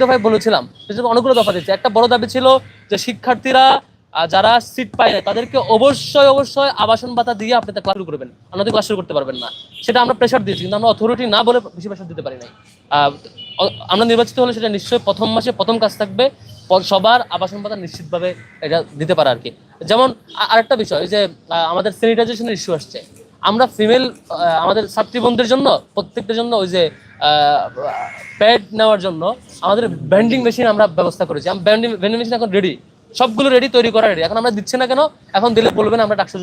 দফায় বলেছিলাম। অনেকগুলো দফা দিচ্ছে একটা বড় দাবি ছিল যে শিক্ষার্থীরা যারা সিট পায় না, তাদেরকে অবশ্যই অবশ্যই আবাসন ভাতা দিয়ে আপনি ক্লাস শুরু করবেন। অন্যদিকে ক্লাস শুরু করতে পারবেন না। সেটা আমরা প্রেশার দিয়েছি, কিন্তু আমরা অথরিটি না বলে বেশি প্রেশার দিতে পারি নাই। আমরা নির্বাচিত হলে সেটা নিশ্চয়ই প্রথম মাসে প্রথম কাজ থাকবে। সবার আবাসন ভাতা নিশ্চিতভাবে এটা দিতে পারে আর কি। যেমন আরেকটা বিষয় যে আমাদের স্যানিটাইজেশনের ইস্যু আসছে। আমরা ফিমেল আমাদের ছাত্রী বোনদের জন্য প্রত্যেকটার জন্য ওই যে প্যাড নেওয়ার জন্য আমাদের ব্যান্ডিং মেশিন আমরা ব্যবস্থা করেছি। ব্যান্ডিং ব্যান্ডিং মেশিন এখন রেডি সবগুলো রেডি তৈরি করা রেডি এখন আমরা দিচ্ছি না কেন? এখন দিলে বলবেন আমরা ডাকসু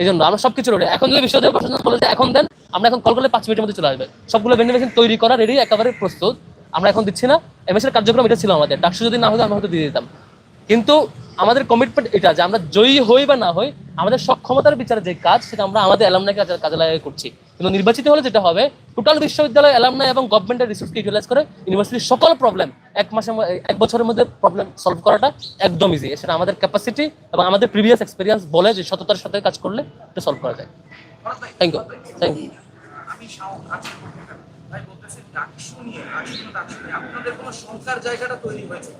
এই জন্য আমরা সবকিছু রেডি এখন যদি বিশ্ববিদ্যালয় প্রশাসন বলে যে এখন দেন, আমরা এখন কল করলে পাঁচ মিনিটের মধ্যে চলে আসবে। সবগুলো ব্যান্ডিং মেশিন তৈরি করা রেডি একেবারে প্রস্তুত। আমরা এখন দিচ্ছি না। এমএসের কার্যক্রম এটা ছিল আমাদের। ডাকসু যদি না হতো, আমরা হয়তো দিয়ে দিতাম। কিন্তু আমাদের কমিটমেন্ট এটা যে আমরা জয়ী হই বা না হই আমাদের সক্ষমতার বিচারে যে কাজ, সেটা আমরা আমাদের অ্যালামনাই কাজে লাগিয়ে করছি। কিন্তু নির্বাচিত হলে যেটা হবে টোটাল বিশ্ববিদ্যালয়, অ্যালামনাই এবং গভর্নমেন্টের রিসোর্সকে ইউটিলাইজ করে ইউনিভার্সিটির সকল প্রবলেম এক মাসের এক বছরের মধ্যে প্রবলেম সলভ করাটা একদম ইজি সেটা আমাদের ক্যাপাসিটি এবং আমাদের প্রিভিয়াস এক্সপিরিয়েন্স বলে যে সততার সাথে কাজ করলে এটা সলভ করা যায়। থ্যাংক ইউ থ্যাংক ইউ আমি সাও- আজকে বক্তৃতা তাই বলতেছি ডাকসু নিয়ে আজকে কোনো নিয়ে আপনাদের কোনো শঙ্কার জায়গাটা তৈরি হয়েছে?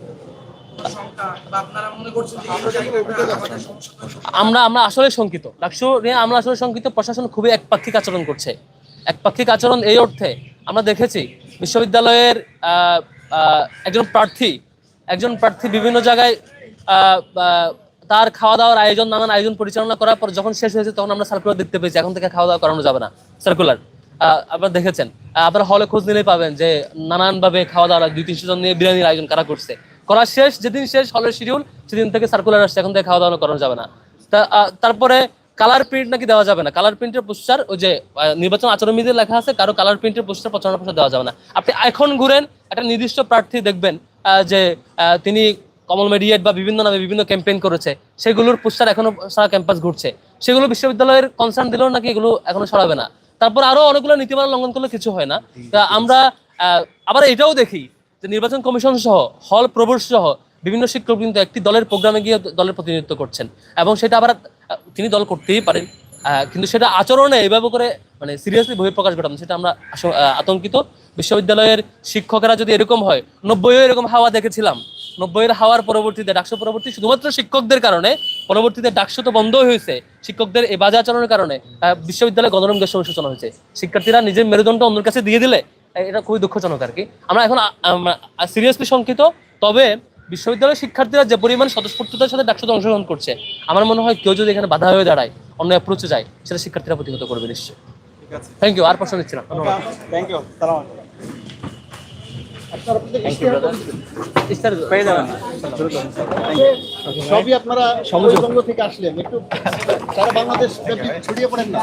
আমরা আমরা আসলে শঙ্কিত। ডাকসু নিয়ে আমরা আসলে শঙ্কিত, প্রশাসন খুবই একপাক্ষিক আচরণ করছে। একপাক্ষিক আচরণ এই অর্থে আমরা দেখেছি বিশ্ববিদ্যালয়ের একজন প্রার্থী একজন প্রার্থী বিভিন্ন জায়গায় তার খাওয়া দাওয়ার আয়োজন, নানান আয়োজন পরিচালনা করার পর যখন শেষ হয়েছে তখন আমরা সার্কুলার দেখতে পেয়েছি। এখন থেকে খাওয়া দাওয়া করানো যাবে না। সার্কুলার আপনারা দেখেছেন। আপনারা হলে খোঁজ নিলেই পাবেন যে নানানভাবে খাওয়া দাওয়া দুই তিনশো জন নিয়ে বিরিয়ানির আয়োজন কারা করছে। করা শেষ, যেদিন শেষ হলের শিডিউল সেদিন থেকে সার্কুলার আসছে, এখন থেকে খাওয়া দাওয়া করানো যাবে না। তারপরে কালার প্রিন্ট নাকি দেওয়া যাবে না? কালার প্রিন্টের পোস্টার ওই যে নির্বাচন আচরণবিধিতে লেখা আছে, কারও কালার প্রিন্টের পোস্টার প্রচারণা পোস্টার দেওয়া যাবে না। আপনি এখন ঘুরেন, একটা নির্দিষ্ট প্রার্থী দেখবেন যে তিনি কমল মেডিয়েট বা বিভিন্ন নামে বিভিন্ন ক্যাম্পেইন করেছে, সেগুলোর পোস্টার এখনও সারা ক্যাম্পাস ঘুরছে। সেগুলো বিশ্ববিদ্যালয়ের কনসার্ন দিলেও নাকি এগুলো এখনও সরাবে না। তারপর আরও অনেকগুলো নীতিমালা লঙ্ঘন করলে কিছু হয় না। তা আমরা আবার এটাও দেখি যে নির্বাচন কমিশন সহ, হল প্রবোর্স সহ বিভিন্ন শিক্ষক কিন্তু একটি দলের প্রোগ্রামে গিয়ে দলের প্রতিনিধিত্ব করছেন। এবং সেটা আবার তিনি দল করতেই পারেন। কিন্তু সেটা আচরণে এইভাবে করে মানে সিরিয়াসলি বহিঃপ্রকাশ ঘটানো, সেটা আমরা আতঙ্কিত। বিশ্ববিদ্যালয়ের শিক্ষকেরা যদি এরকম হয়, নব্বইও এরকম হাওয়া দেখেছিলাম। নব্বইয়ের হাওয়ার পরবর্তীতে, ডাকসু পরবর্তী, শুধুমাত্র শিক্ষকদের কারণে, পরবর্তীতে ডাকসু তো বন্ধ হয়েছে। শিক্ষকদের এই বাজে আচরণের কারণে বিশ্ববিদ্যালয়ে গণরম গ্যাস সূচনা হয়েছে। শিক্ষার্থীরা নিজের মেরুদণ্ড অন্যের কাছে দিয়ে দিলে এটা খুবই দুঃখজনক আর কি। আমরা এখন সিরিয়াসলি শঙ্কিত তবে বিশ্ববিদ্যালয়ের শিক্ষার্থীরা যে পরিমাণ স্বতঃস্ফূর্ততার সাথে ডাকসুতে অংশগ্রহণ করছে আমার মনে হয় কেউ যদি এখানে বাধা হয়ে দাঁড়ায় অন্য অ্যাপ্রোচে যায় সেটা শিক্ষার্থীরা প্রতিহত করবে নিশ্চয়ই। থ্যাংক ইউ আর প্রশ্ন নিচ্ছি না। ধন্যবাদ থ্যাংক ইউ সবই আপনারা সমুদ্র থেকে আসলেন একটু সারা বাংলাদেশ ছড়িয়ে পড়েন না।